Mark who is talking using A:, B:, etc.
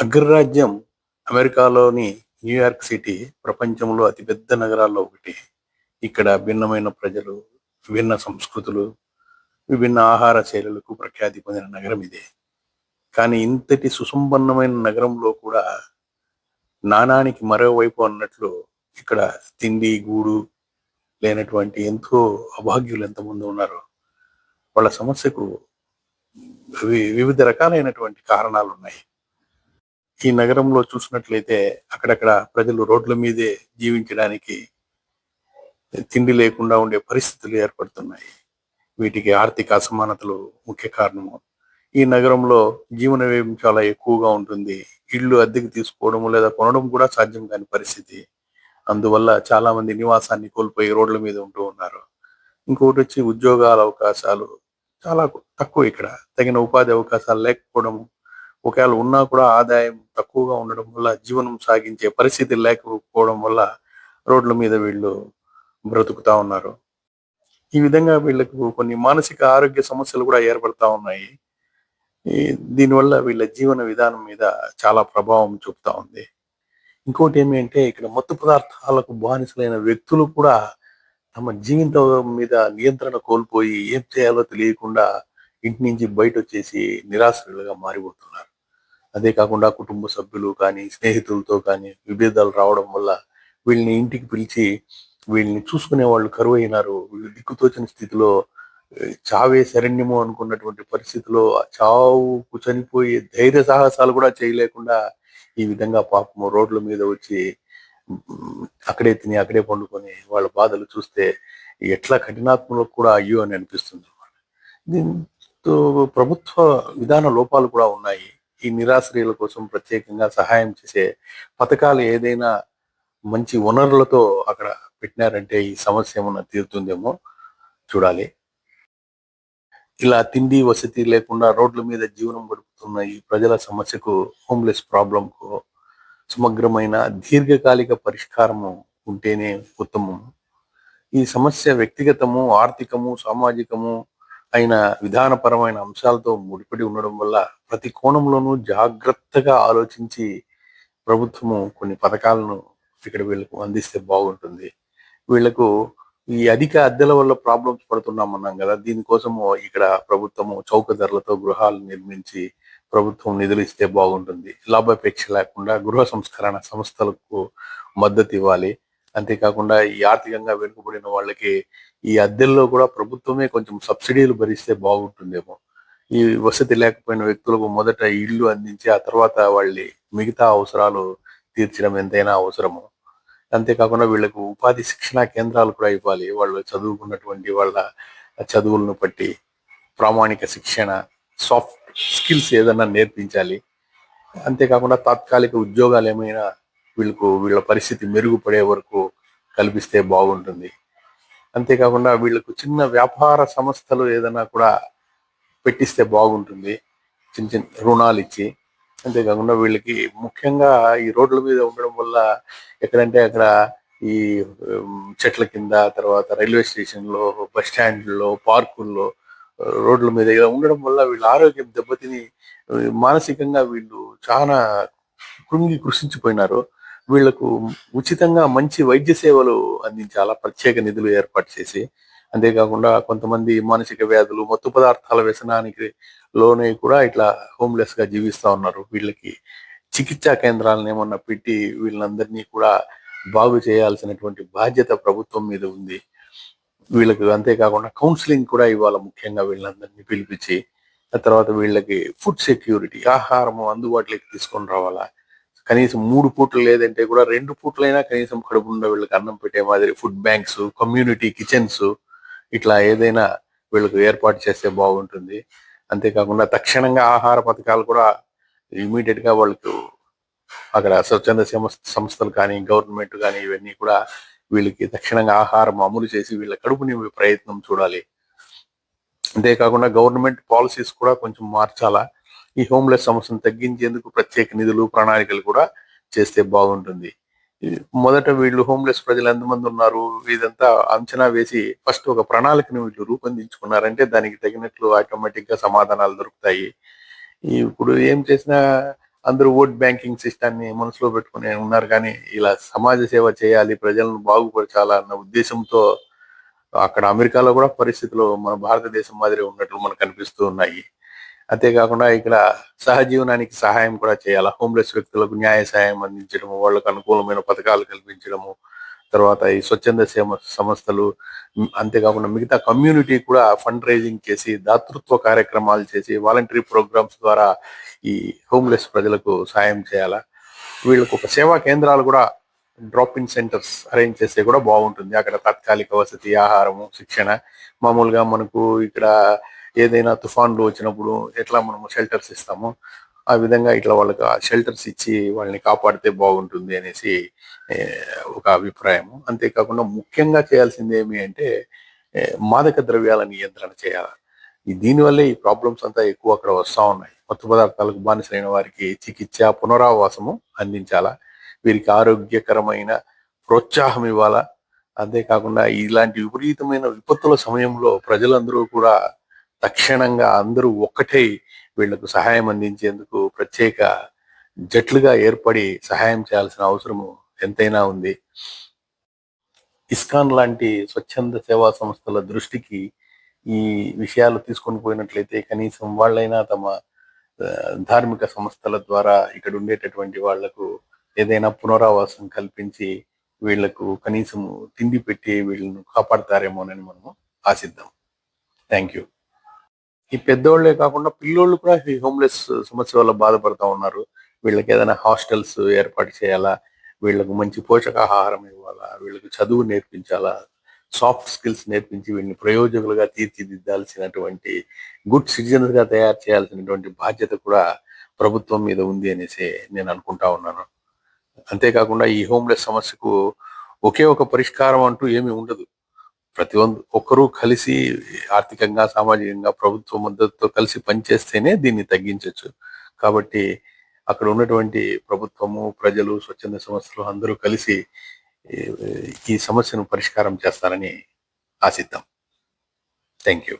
A: అగ్రరాజ్యం అమెరికాలోని New York city ప్రపంచంలో అతిపెద్ద నగరాల్లో ఒకటి. ఇక్కడ భిన్నమైన ప్రజలు విభిన్న సంస్కృతులు విభిన్న ఆహార శైలులకు ప్రఖ్యాతి పొందిన నగరం ఇదే. కానీ ఇంతటి సుసంపన్నమైన నగరంలో కూడా నాణానికి మరోవైపు అన్నట్లు ఇక్కడ తిండి గూడు లేనటువంటి ఎంతో అభాగ్యులు ఎంతమంది ఉన్నారో వాళ్ళ సమస్యకు వివిధ రకాలైనటువంటి కారణాలు ఉన్నాయి ఈ నగరంలో చూసినట్లయితే అక్కడక్కడ ప్రజలు రోడ్ల మీదే జీవించడానికి తిండి లేకుండా ఉండే పరిస్థితులు ఏర్పడుతున్నాయి. వీటికి ఆర్థిక అసమానతలు ముఖ్య కారణము. ఈ నగరంలో జీవన వ్యయం చాలా ఎక్కువగా ఉంటుంది. ఇళ్ళు అద్దెకి తీసుకోవడం లేదా కొనడం కూడా సాధ్యం కాని పరిస్థితి. అందువల్ల చాలా మంది నివాసాన్ని కోల్పోయి రోడ్ల మీద ఉంటూ ఉన్నారు. ఇంకొకటి వచ్చి ఉద్యోగాల అవకాశాలు చాలా తక్కువ ఇక్కడ. తగిన ఉపాధి అవకాశాలు లేకపోవడం ఒకవేళ ఉన్నా కూడా ఆదాయం తక్కువగా ఉండడం వల్ల జీవనం సాగించే పరిస్థితి లేకపోవడం వల్ల రోడ్ల మీద వీళ్ళు బ్రతుకుతా ఉన్నారు. ఈ విధంగా వీళ్ళకు కొన్ని మానసిక ఆరోగ్య సమస్యలు కూడా ఏర్పడతా ఉన్నాయి. దీనివల్ల వీళ్ళ జీవన విధానం మీద చాలా ప్రభావం చూపుతా ఉంది. ఇంకోటి ఏమి అంటే ఇక్కడ మత్తు పదార్థాలకు బానిసలైన వ్యక్తులు కూడా తమ జీవితం మీద నియంత్రణ కోల్పోయి ఏం చేయాలో తెలియకుండా ఇంటి నుంచి బయట వచ్చేసి నిరాశ్రయులుగా మారిపోతున్నారు. అదే కాకుండా కుటుంబ సభ్యులు కానీ స్నేహితులతో కానీ విభేదాలు రావడం వల్ల వీళ్ళని ఇంటికి పిలిచి వీళ్ళని చూసుకునే వాళ్ళు కరువు అయినారు వీళ్ళు దిక్కుతోచిన స్థితిలో చావే శరణ్యము అనుకున్నటువంటి పరిస్థితిలో చావుకు చనిపోయే ధైర్య సాహసాలు కూడా చేయలేకుండా ఈ విధంగా పాపము రోడ్ల మీద వచ్చి అక్కడే తిని అక్కడే పండుకొని వాళ్ళ బాధలు చూస్తే ఎట్లా కఠినాత్మలకు కూడా అయ్యో అని అనిపిస్తుంది. దీంతో ప్రభుత్వ విధాన లోపాలు కూడా ఉన్నాయి. ఈ నిరాశ్రయుల కోసం ప్రత్యేకంగా సహాయం చేసే పథకాలు ఏదైనా మంచి వనరులతో అక్కడ పెట్టినారంటే ఈ సమస్య ఏమన్నా తీరుతుందేమో చూడాలి. ఇలా తిండి వసతి లేకుండా రోడ్ల మీద జీవనం గడుపుతున్న ఈ ప్రజల సమస్యకు హోమ్లెస్ ప్రాబ్లంకు సమగ్రమైన దీర్ఘకాలిక పరిష్కారము ఉంటేనే ఉత్తమము ఈ సమస్య వ్యక్తిగతము ఆర్థికము సామాజికము ఆయన విధానపరమైన అంశాలతో ముడిపడి ఉండడం వల్ల ప్రతి కోణంలోనూ జాగ్రత్తగా ఆలోచించి ప్రభుత్వము కొన్ని పథకాలను ఇక్కడ వీళ్ళకు అందిస్తే బాగుంటుంది. వీళ్ళకు ఈ అధిక అద్దెల వల్ల ప్రాబ్లమ్స్ పడుతున్నాం అన్నాం కదా దీనికోసము ఇక్కడ ప్రభుత్వము చౌక ధరలతో గృహాలు నిర్మించి ప్రభుత్వం నిధులు ఇస్తే బాగుంటుంది. లాభాపేక్ష లేకుండా గృహ సంస్కరణ సంస్థలకు మద్దతు ఇవ్వాలి. అంతేకాకుండా ఈ ఆర్థికంగా వెనుకబడిన వాళ్ళకి ఈ అద్దెల్లో కూడా ప్రభుత్వమే కొంచెం సబ్సిడీలు భరిస్తే బాగుంటుందేమో. ఈ వసతి లేకపోయిన వ్యక్తులకు మొదట ఇల్లు అందించి ఆ తర్వాత వాళ్ళ మిగతా అవసరాలు తీర్చడం ఎంతైనా అవసరము. అంతేకాకుండా వీళ్ళకు ఉపాధి శిక్షణా కేంద్రాలు కూడా ఇవ్వాలి. వాళ్ళు చదువుకున్నటువంటి వాళ్ళ చదువులను బట్టి ప్రామాణిక శిక్షణ సాఫ్ట్ స్కిల్స్ ఏదైనా నేర్పించాలి. అంతేకాకుండా తాత్కాలిక ఉద్యోగాలు ఏమైనా వీళ్ళకు వీళ్ళ పరిస్థితి మెరుగుపడే వరకు కల్పిస్తే బాగుంటుంది. అంతేకాకుండా వీళ్ళకు చిన్న వ్యాపార సంస్థలు ఏదైనా కూడా పెట్టిస్తే బాగుంటుంది. చిన్న చిన్న రుణాలు ఇచ్చి అంతేకాకుండా వీళ్ళకి ముఖ్యంగా ఈ రోడ్ల మీద ఉండడం వల్ల ఎక్కడంటే అక్కడ ఈ చెట్ల కింద తర్వాత రైల్వే స్టేషన్లో బస్ స్టాండ్లో పార్కుల్లో రోడ్ల మీద ఇలా ఉండడం వల్ల వీళ్ళ ఆరోగ్యం దెబ్బతిని మానసికంగా వీళ్ళు చాలా కృంగి కృషించిపోయినారు. వీళ్ళకు ఉచితంగా మంచి వైద్య సేవలు అందించాలా? ప్రత్యేక నిధులు ఏర్పాటు చేసి అంతేకాకుండా కొంతమంది మానసిక వ్యాధులు మత్తు పదార్థాల వ్యసనానికి లోనై కూడా ఇట్లా హోమ్లెస్గా జీవిస్తా ఉన్నారు. వీళ్ళకి చికిత్సా కేంద్రాలను ఏమన్నా పెట్టి వీళ్ళందరినీ కూడా బాగు చేయాల్సినటువంటి బాధ్యత ప్రభుత్వం మీద ఉంది. వీళ్ళకి అంతేకాకుండా కౌన్సిలింగ్ కూడా ఇవ్వాలి ముఖ్యంగా వీళ్ళందరినీ పిలిపించి ఆ తర్వాత వీళ్ళకి ఫుడ్ సెక్యూరిటీ ఆహారం అందుబాటులోకి తీసుకొని రావాలా? కనీసం మూడు పూటలు లేదంటే కూడా రెండు పూటలైనా కనీసం కడుపుండా వీళ్ళకి అన్నం పెట్టే మాదిరి ఫుడ్ బ్యాంక్స్ కమ్యూనిటీ కిచెన్స్ ఇట్లా ఏదైనా వీళ్ళకు ఏర్పాటు చేస్తే బాగుంటుంది. అంతేకాకుండా తక్షణంగా ఆహార పథకాలు కూడా ఇమీడియట్గా వాళ్ళకు అక్కడ స్వచ్ఛంద సంస్థ- సంస్థలు కానీ గవర్నమెంట్ కానీ ఇవన్నీ కూడా వీళ్ళకి తక్షణంగా ఆహారం అమలు చేసి వీళ్ళ కడుపు నింపే ప్రయత్నం చూడాలి. అంతేకాకుండా గవర్నమెంట్ పాలసీస్ కూడా కొంచెం మార్చాలా? ఈ హోమ్లెస్ సమస్యను తగ్గించేందుకు ప్రత్యేక నిధులు ప్రణాళికలు కూడా చేస్తే బాగుంటుంది. మొదట వీళ్ళు హోమ్లెస్ ప్రజలు ఎంతమంది ఉన్నారు? ఇదంతా అంచనా వేసి ఫస్ట్ ఒక ప్రణాళికను వీళ్ళు రూపొందించుకున్నారంటే దానికి తగినట్లు ఆటోమేటిక్గా సమాధానాలు దొరుకుతాయి. ఇప్పుడు ఏం చేసినా అందరూ ఓట్ బ్యాంకింగ్ సిస్టాన్ని మనసులో పెట్టుకుని ఉన్నారు కానీ ఇలా సమాజ సేవ చేయాలి ప్రజలను బాగుపరచాలన్న ఉద్దేశంతో అక్కడ అమెరికాలో కూడా పరిస్థితులు మన భారతదేశం మాదిరి ఉన్నట్లు మనకు కనిపిస్తూ ఉన్నాయి. అంతేకాకుండా ఇక్కడ సహజీవనానికి సహాయం కూడా చేయాలి? హోమ్లెస్ వ్యక్తులకు న్యాయ సహాయం అందించడము వాళ్ళకు అనుకూలమైన పథకాలు కల్పించడము తర్వాత ఈ స్వచ్ఛంద సేవ సంస్థలు అంతేకాకుండా మిగతా కమ్యూనిటీ కూడా ఫండ్ రైజింగ్ చేసి దాతృత్వ కార్యక్రమాలు చేసి వాలంటరీ ప్రోగ్రామ్స్ ద్వారా ఈ హోమ్లెస్ ప్రజలకు సాయం చేయాలా? వీళ్ళకు ఒక సేవా కేంద్రాలు కూడా డ్రాప్ ఇన్ సెంటర్స్ అరేంజ్ చేస్తే కూడా బాగుంటుంది. అక్కడ తాత్కాలిక వసతి ఆహారము శిక్షణ. మామూలుగా మనకు ఇక్కడ ఏదైనా తుఫాన్లు వచ్చినప్పుడు ఎట్లా మనము షెల్టర్స్ ఇస్తామో ఆ విధంగా ఇట్లా వాళ్ళకి షెల్టర్స్ ఇచ్చి వాళ్ళని కాపాడితే బాగుంటుంది అనేసి ఒక అభిప్రాయము. అంతేకాకుండా ముఖ్యంగా చేయాల్సింది ఏమి అంటే మాదక ద్రవ్యాల నియంత్రణ చేయాలి. దీనివల్లే ఈ ప్రాబ్లమ్స్ అంతా ఎక్కువ అక్కడ వస్తూ ఉన్నాయి. మత్తు పదార్థాలకు బానిసైన వారికి చికిత్స పునరావాసము అందించాలా? వీరికి ఆరోగ్యకరమైన ప్రోత్సాహం ఇవ్వాలా? అంతేకాకుండా ఇలాంటి విపరీతమైన విపత్తుల సమయంలో ప్రజలందరూ కూడా తక్షణంగా అందరూ ఒక్కటై వీళ్ళకు సహాయం అందించేందుకు ప్రత్యేక జట్లుగా ఏర్పడి సహాయం చేయాల్సిన అవసరము ఎంతైనా ఉంది. ఇస్కాన్ లాంటి స్వచ్ఛంద సేవా సంస్థల దృష్టికి ఈ విషయాలు తీసుకొని పోయినట్లయితే కనీసం వాళ్ళైనా తమ ధార్మిక సంస్థల ద్వారా ఇక్కడ ఉండేటటువంటి వాళ్ళకు ఏదైనా పునరావాసం కల్పించి వీళ్ళకు కనీసం తిండి పెట్టి వీళ్ళను కాపాడతారేమోనని మనము ఆశిద్దాం. థ్యాంక్ యూ ఈ పెద్దోళ్ళే కాకుండా పిల్లోళ్ళు కూడా ఈ హోమ్లెస్ సమస్య వల్ల బాధపడతా ఉన్నారు. వీళ్ళకి ఏదైనా హాస్టల్స్ ఏర్పాటు చేయాలా? వీళ్ళకు మంచి పోషకాహారం ఇవ్వాలా? వీళ్ళకి చదువు నేర్పించాలా? సాఫ్ట్ స్కిల్స్ నేర్పించి వీళ్ళని ప్రయోజకులుగా తీర్చిదిద్దాల్సినటువంటి గుడ్ సిటిజన్స్గా తయారు చేయాల్సినటువంటి బాధ్యత కూడా ప్రభుత్వం మీద ఉంది అనేసి నేను అనుకుంటా ఉన్నాను. అంతేకాకుండా ఈ హోమ్లెస్ సమస్యకు ఒకే ఒక పరిష్కారం అంటూ ఏమీ ఉండదు. ప్రతి ఒక్కరూ కలిసి ఆర్థికంగా సామాజికంగా ప్రభుత్వ మద్దతుతో కలిసి పనిచేస్తేనే దీన్ని తగ్గించవచ్చు కాబట్టి అక్కడ ఉన్నటువంటి ప్రభుత్వము ప్రజలు స్వచ్ఛంద సంస్థలు అందరూ కలిసి ఈ సమస్యను పరిష్కారం చేస్తారని ఆశిద్దాం. Thank you